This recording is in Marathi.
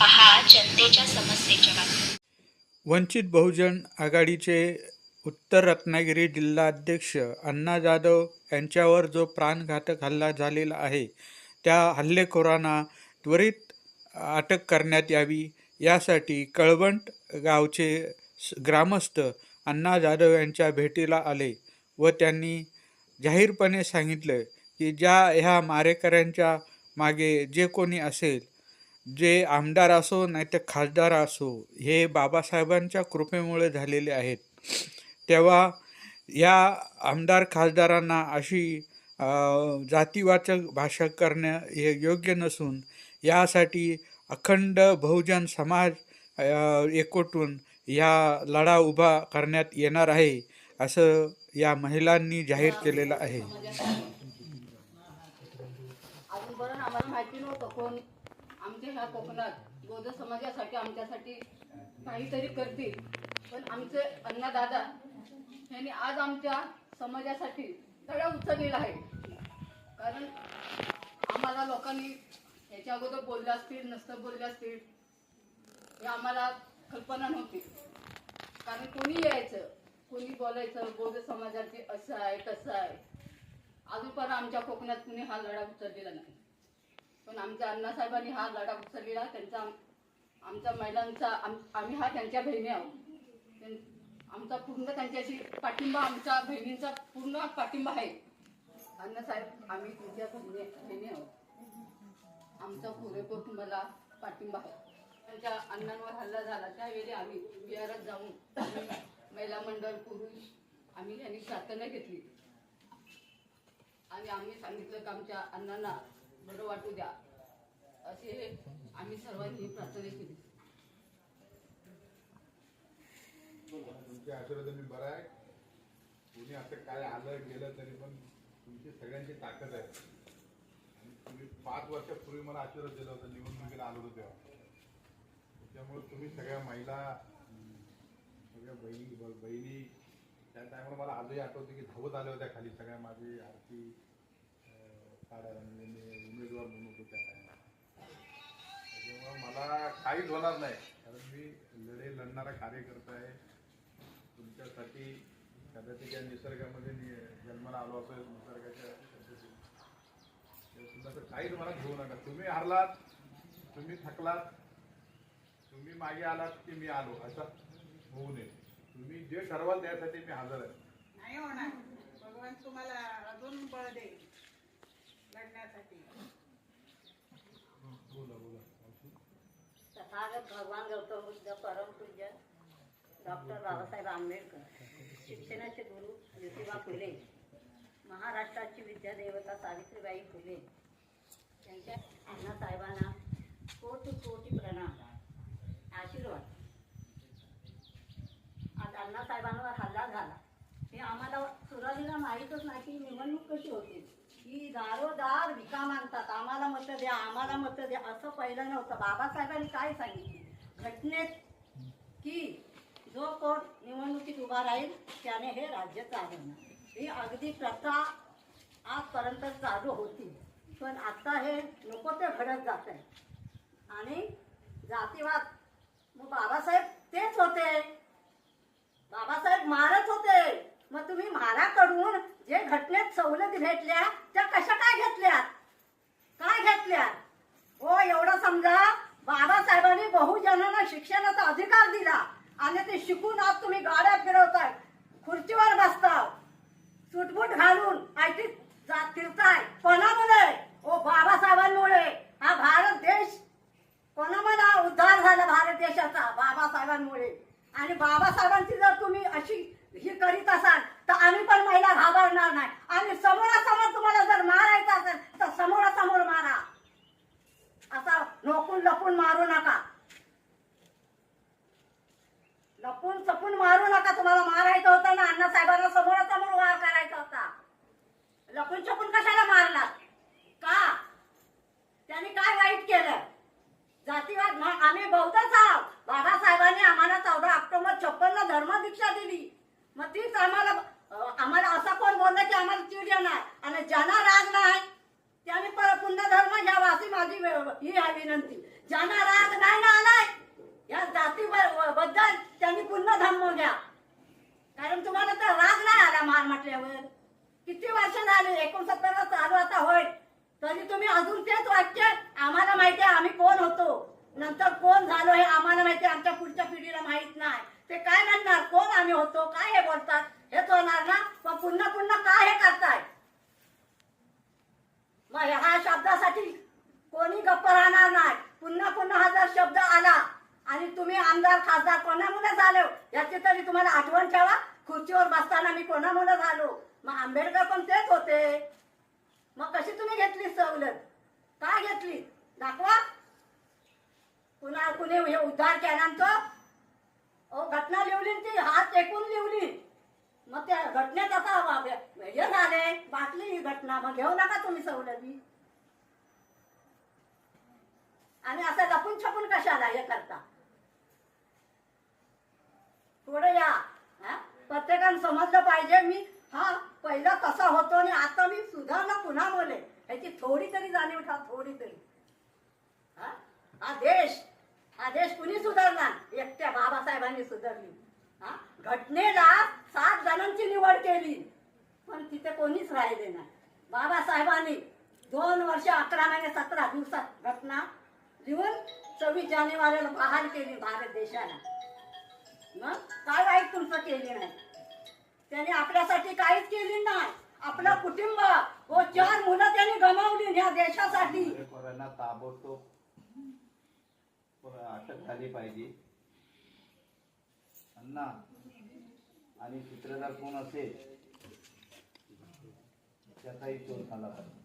पहा जनतेच्या समस्येच्या बातम्या वंचित बहुजन आघाडीचे उत्तर रत्नागिरी जिल्हाध्यक्ष अण्णा जाधव यांच्यावर जो प्राणघातक हल्ला झालेला आहे त्या हल्लेखोरांना त्वरित अटक करण्यात यावी. यासाठी कळवंट गावचे ग्रामस्थ अण्णा जाधव यांच्या भेटीला आले व त्यांनी जाहीरपणे सांगितलं की ज्या ह्या मारेकऱ्यांच्या मागे जे कोणी असेल जे आमदार असो नाही तर खासदार असो हे बाबासाहेबांच्या कृपेमुळे झालेले आहेत. तेव्हा या आमदार खासदारांना अशी जातीवाचक भाषा करणं हे योग्य नसून यासाठी अखंड बहुजन समाज एकवटून या लढा उभा करण्यात येणार आहे असं या महिलांनी जाहीर केलेलं आहे. आमच्या ह्या कोकणात. बौद्ध समाजासाठी आमच्यासाठी काहीतरी करतील. पण आमचे अण्णादादा यांनी आज आमच्या समाजासाठी तळा उचललेला आहे. कारण आम्हाला लोकांनी याच्या अगोदर बोलल्या असतील नसतं बोलले असतील हे आम्हाला कल्पना नव्हती. कारण कोणी यायचं कोणी बोलायचं बौद्ध समाजाचे असं आहे तसं आहे. अजूनपर्यंत आमच्या कोकणात कुणी हा लढा उचललेला नाही. पण आमच्या अण्णासाहेबांनी हा लढा उचललेला त्यांचा आमच्या महिलांचा आम- आम्ही हा त्यांच्या बहिणी आहोत. त्यां- आमचा पूर्ण त्यांच्याशी पाठिंबा आमच्या बहिणींचा पूर्ण पाठिंबा आहे. अण्णासाहेब आम्ही तुमच्या बहिणी बहिणी आहोत. आमचा पुरेपूर तुम्हाला पाठिंबा आहे. त्यांच्या अण्णांवर हल्ला झाला. त्यावेळी आम्ही विहारात जाऊन महिला मंडळ पुरुष आम्ही यांनी प्रार्थना घेतली. आणि आम्ही सांगितलं की आमच्या अण्णांना बरं वाटू द्या. असे आम्ही सर्वांनी प्रार्थना केली. तुमच्या आशीर्वादाने बरं आहे. कोणी असं काय आलं गेलं तरी पण तुमची सगळ्यांची ताकद आहे. आणि तुम्ही पाच वर्षापूर्वी मला आशीर्वाद दिला होता निवडणुकीला आलो होतो तेव्हा. त्याच्यामुळे तुम्ही सगळ्या महिला सगळ्या बहिणी बहिणी त्या टायमाला मला आजही आठवतं की धावत आल्या होत्या खाली सगळ्या माझी आरती. काढा म्हणजे मी उमेदवार म्हणून होतो त्या टायमाला मला काहीच होणार नाही. कारण मी लढे लढणारा कार्यकर्ता आहे. तुमच्यासाठी कदाचित या निसर्गामध्ये नि- जन्माला आलो असेल निसर्गाच्या सुद्धा तर काहीच मला घेऊ नका. तुम्ही हारलात तुम्ही थकलात तुम्ही मागे आलात की मी आलो असं होऊ नये. तुम्ही जे ठरवाल त्यासाठी मी हजर आहे. नाही होणार. भगवान तुम्हाला अजून बळ देईल. बोला तथागत भगवान गौतम बुद्ध परमपूज्य डॉक्टर बाबासाहेब आंबेडकर शिक्षणाचे गुरु ज्योतिबा फुले महाराष्ट्राची विद्यादेवता सावित्रीबाई फुले त्यांच्या अण्णासाहेबांना कोटी कोटी प्रणाम आशीर्वाद. आज अण्णासाहेबांवर हल्ला झाला. हे आम्हाला सुरुवातीला माहीतच नाही की निवडणूक कशी होती की दारोदार भिका मागतात आम्हाला मत द्या आम्हाला मत द्या. असं पहिलं नव्हतं. बाबासाहेबांनी काय सांगितले? घटनेत की जो कोण निवडणुकीत उभा राहील त्याने हे राज्य चालवणार. ही अगदी प्रथा आजपर्यंत चालू होती. पण आता हे नको ते घडत जात आहे. आणि जातीवाद मग बाबासाहेब तेच होते. बाबासाहेब मारत होते. मग तुम्ही महाराकडून जे घटनेत सवलती भेटल्या त्या कशा काय घेतल्या काय घेतल्या हो एवढं समजा बाबासाहेबांनी बहुजनांना शिक्षणाचा अधिकार दिला आणि ते शिकून आज तुम्ही गाड्या फिरवताय खुर्चीवर बसताव सुटबूट घालून आयटी जात फिरताय कोणामुळे ओ बाबासाहेबांमुळे हा भारत देश कोणामुळे उद्धार झाला भारत देशाचा बाबासाहेबांमुळे आणि बाबासाहेबांची जर तुम्ही अशी ही करीत असाल तर आम्ही पण महिला घाबरणार नाही आणि समोरासमोर तुम्हाला जर मारायचं असेल तर समोरासमोर मारा असा नोकून लपून मारू नका लपून चपून मारू नका तुम्हाला. मारायचं होतं ना अण्णासाहेबांना समोरासमोर वार करायचा होता. लपून छपून कशाला मारला का? त्यांनी काय वाईट केलं? जातीवाद मग आम्ही बहुतच आहोत. बाबासाहेबांनी आम्हाला चौदा ऑक्टोबर छप्पन धर्मदीक्षा दिली. मग तीच आम्हाला आम्हाला असं कोण बोललं की आम्हाला चिड येणार? आणि ज्यांना राग नाही त्याने पर पुन्हा धर्म घ्यावा अशी माझी ही आहे विनंती. ज्यांना राग नाही ना आला या जाती बद्दल त्यांनी पुन्हा धर्म घ्या. कारण तुम्हाला तर राग नाही आला मार म्हटल्यावर. किती वर्ष झाली एकोणसत्तर चालू आता होय. तरी तुम्ही अजून तेच वाक्य आम्हाला माहिती आहे आम्ही कोण होतो? नंतर कोण झालो हे आम्हाला माहिती आमच्या पुढच्या पिढीला माहीत नाही. ते काय म्हणणार? कोण आम्ही होतो? काय हे बोलतात? हेच होणार ना? मग पुन्हा पुन्हा काय हे करताय? मग ह्या शब्दासाठी कोणी गप्प राहणार नाही. पुन्हा पुन्हा हा जर शब्द आला आणि तुम्ही आमदार खासदार कोणामुळे झालो हो? याची तरी तुम्हाला आठवण ठेवा. खुर्चीवर बसताना मी कोणामुळे झालो? मग आंबेडकर पण तेच होते. मग कशी तुम्ही घेतली सवलत? काय घेतली? दाखवा. पुन्हा कुणी हे उद्धार केल्यानंतर अहो घटना लिवली ती हात टेकून लिवली मग त्या घटनेत आता हे झाले. बाटली ही घटना मग घेऊ नका तुम्ही सवलती आणि असं लपून छपून कशाला हे करता? थोडं या. प्रत्येकानं समजलं पाहिजे मी. हा पहिला कसा होतो आणि आता मी सुधारला पुन्हा बोले ह्याची थोडी तरी जाणीव ठा थोडी तरी. हा? हा देश हा देश कुणी सुधारला एकट्या बाबासाहेबांनी सुधारली. हा? घटनेला सात जणांची निवड केली. पण तिथे कोणीच राहिले नाही. बाबासाहेबांनी दोन वर्ष अकरा महिने सतरा दिवसात घटना लिहून सव्वीस जानेवारीला बहाल केली भारत देशाला. मग काय वाईट तुमचं केली नाही त्याने आपल्यासाठी काहीच केली नाही. आपलं कुटुंब व चार मुलं त्यांनी गमावली ह्या देशासाठी. पोरांना ताबडतोब अटक झाली पाहिजे. अण्णा आणि चित्रदार कोण असेल त्याचाही शोध झाला पाहिजे.